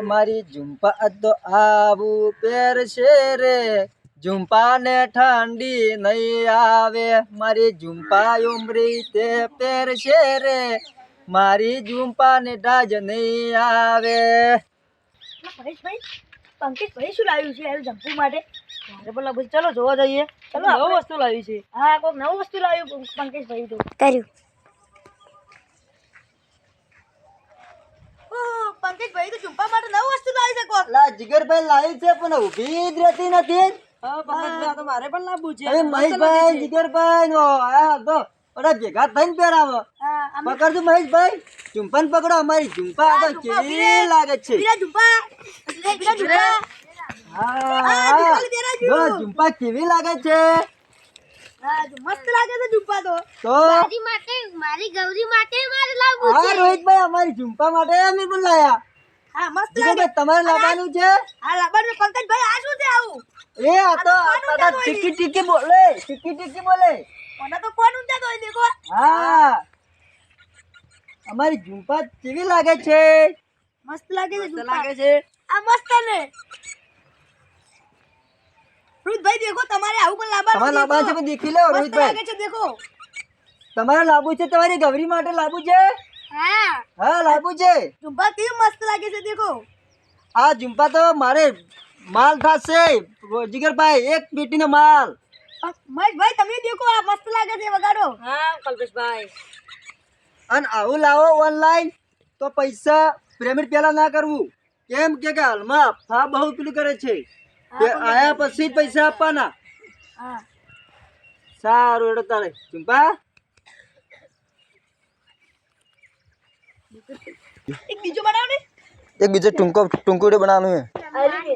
મારી ઝુંપા તો આવું પહેરશે રે. ઝુંપાને ઠંડી નહીં આવે. મારી ઝુંપા ઉમરી તે પહેરશે રે. મારી ઝુંપાને ડાજ નહીં આવે. પરેશભાઈ પંકજભાઈ શું લાવ્યું છે? યાર માટે. મારે બોલા ભાઈ ચલો જોવા જઈએ. ચલો નવું વસ્તુ લાવ્યું છે. હા કોઈક નવું વસ્તુ લાવ્યું પંકજભાઈ તો. કર્યું. શકો જીગરભાઈ લાવી છે પણ ઊભી જ રહેતી નથી. હા પંકજભાઈ આ તો મારે પણ લાવવું છે. અરે મહેશભાઈ જીગરભાઈ નો આ તો બધા ભેગા થઈને પહેરાવો. પકડજો મહેશભાઈ. ઝુંપાને પકડો અમારી ઝુંપા તો કેવી લાગે છે. ઝુંપા. ઝુંપા. ઝુંપા કેવી લાગે છે? મસ્ત લાગે છે ઝુંપા તો. તો? મારી માટે મારી ગૌરી માટે મારે લાવવું હા રોહિતભાઈ અમારી ઝુંપા માટે અમે પણ લાયા. હા મસ્ત લાગે. તમારે લાવવાનું છે? હા લાવવાનું પંકજભાઈ આ શું છે આવું? એ આ તો કોનું આ તો છે. ટીકી ટીકી બોલે ટીકી ટીકી બોલે. મને તો કોણ ઊંચા તો દેખો. હા. અમારી ઝુંપા કેવી લાગે છે? મસ્ત લાગે છે ઝુંપા. લાગે છે. આ મસ્ત ને. રોહિતભાઈ દેખો તમારે આવું પણ તમારે લાવવાનું લાવવાનું છે દેખી લો રોહિતભાઈ. લાગે છે દેખો. તમારે લાવવું છે તમારી ગૌરી માટે લાવવું છે? હા. હા લાવવું છે. ઝુંપા કેવી મસ્ત લાગે છે દેખો. આ ઝુંપા તો મારે માલ થશે જીગરભાઈ એક પેટીનો માલ. મહેશભાઈ તમે દેખો આ મસ્ત લાગે છે વગાડો. હા કલ્પેશભાઈ. અને આવું લાવો ઓનલાઈન તો પૈસા પેમેન્ટ પહેલા ના કરવું. કેમ કે હાલમાં ફા બહુ પેલું કરે છે. કે આયા પછી પૈસા આપવાના. સારું એડો તારે. ચુંપા એક બીજો બનાવો ને. એક બીજો ટૂંકો ટૂંકુડો બનાવવાનું છે.